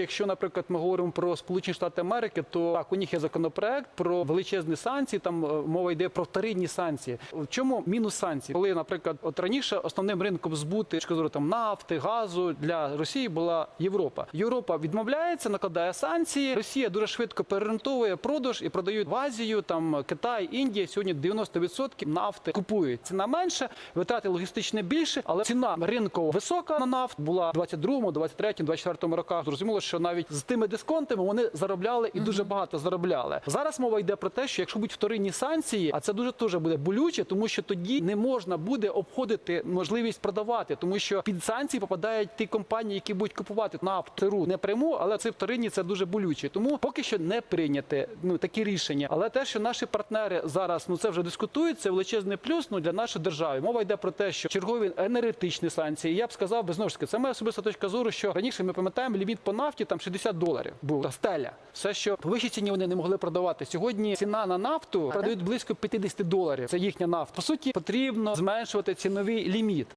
Якщо, наприклад, ми говоримо про Сполучені Штати Америки, то так у них є законопроект про величезні санкції. Там е, мова йде про вторинні санкції. В чому мінус санкцій? Коли, наприклад, от раніше основним ринком збути зору там нафти, газу для Росії була Європа. Європа відмовляється, накладає санкції. Росія дуже швидко переорієнтовує продаж і продають в Азію. Там Китай, Індія сьогодні 90% нафти купують. Ціна менше, витрати логістичні більше, але ціна ринкова висока на нафт була в 22-му, 23-му, 24-му роках. Зрозуміло, що навіть з тими дисконтами вони заробляли і дуже багато заробляли. Зараз мова йде про те, що якщо будуть вторинні санкції, а це дуже теж буде болюче, тому що тоді не можна буде обходити можливість продавати, тому що під санкції попадають ті компанії, які будуть купувати нафту не пряму, але це вторинні це дуже болюче. Тому поки що не прийняти ну такі рішення. Але те, що наші партнери зараз ну це вже дискутують, це величезний плюс ну для нашої держави. Мова йде про те, що чергові енергетичні санкції. Я б сказав, би, знову ж таки, це моя особиста точка зору, що раніше ми пам'ятаємо ліміт по нафті там 60 доларів був та стеля. Все, що по вищій ціні вони не могли продавати. Сьогодні ціна на нафту продають близько 50 доларів. Це їхня нафта. По суті, потрібно зменшувати ціновий ліміт.